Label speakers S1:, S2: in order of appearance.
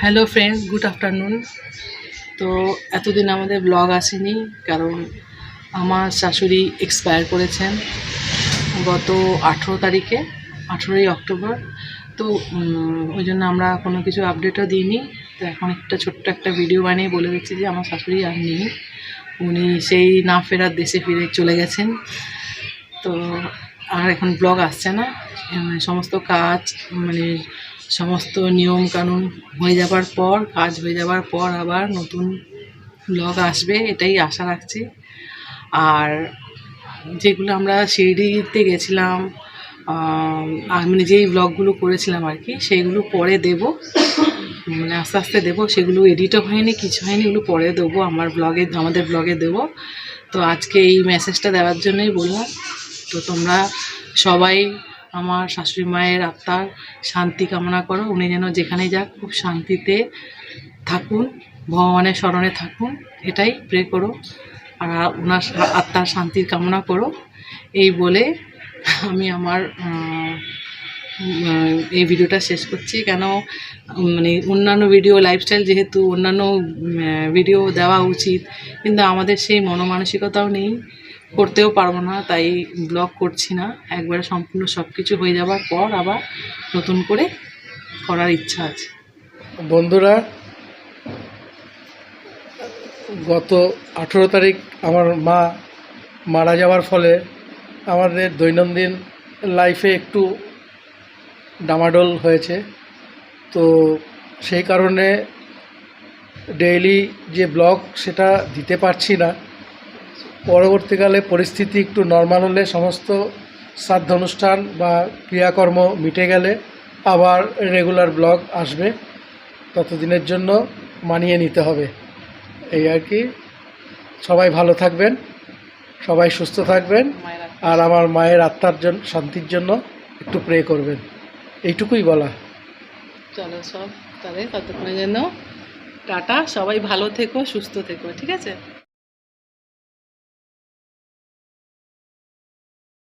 S1: Hello friends good afternoon তো এতদিন আমাদের ব্লগ আসেনি, কারণ আমার শাশুড়ি এক্সপায়ার করেছেন গত আঠেরো তারিখে, আঠেরোই অক্টোবর। তো ওই জন্য আমরা কোনো কিছু আপডেটও দিইনি। তো এখন একটা ছোট্ট একটা ভিডিও বানিয়ে বলে দিচ্ছি যে আমার শাশুড়ি আর নেই। উনি সেই না ফেরার দেশে ফিরে চলে গেছেন। তো আর এখন ব্লগ আসছে না। মানে সমস্ত কাজ মানে সমস্ত নিয়ম কানুন হয়ে যাবার পর, কাজ হয়ে যাবার পর আবার নতুন ব্লগ আসবে, এটাই আশা রাখছি। আর যেগুলো আমরা শিরডিতে গেছিলাম মানে যেই ব্লগগুলো করেছিলাম আর কি সেইগুলো পরে দেব। মানে আস্তে আস্তে দেবো, সেগুলো এডিটও হয়নি, কিছু হয়নি, এগুলো পরে দেবো, আমার ব্লগে আমাদের ব্লগে দেবো। তো আজকে এই মেসেজটা দেওয়ার জন্যই বললাম। তো তোমরা সবাই আমার শাশুড়ি মায়ের আত্মার শান্তি কামনা করো। উনি যেন যেখানে যাক খুব শান্তিতে থাকুন, ভগবানের স্মরণে থাকুন, এটাই প্রে করো। আর ওনার আত্মার শান্তির কামনা করো। এই বলে আমি আমার এই ভিডিওটা শেষ করছি। কেন মানে অন্যান্য ভিডিও লাইফস্টাইল যেহেতু অন্যান্য ভিডিও দেওয়া উচিত, কিন্তু আমাদের সেই মনোমানসিকতাও নেই। করতেও পারব না, তাই ব্লগ করছি না। একবারে সম্পূর্ণ সব কিছু হয়ে যাবার পর আবার নতুন করে করার ইচ্ছা আছে।
S2: বন্ধুরা, গত আঠেরো তারিখ আমার মা মারা যাওয়ার ফলে আমাদের দৈনন্দিন লাইফে একটু ডামাডোল হয়েছে। তো সেই কারণে ডেইলি যে ব্লগ সেটা দিতে পারছি না। পরবর্তীকালে পরিস্থিতি একটু নর্মাল হলে সমস্ত শ্রাদ্ধ অনুষ্ঠান বা ক্রিয়াকর্ম মিটে গেলে আবার রেগুলার ব্লগ আসবে। ততদিনের জন্য মানিয়ে নিতে হবে। এই আর কি। সবাই ভালো থাকবেন, সবাই সুস্থ থাকবেন আর আমার মায়ের আত্মার জন্য শান্তির জন্য একটু প্রে করবেন। এইটুকুই বলা।
S1: চলো সব তাহলে ততক্ষণের জন্য টাটা। সবাই ভালো থেকো, সুস্থ থেকো, ঠিক আছে?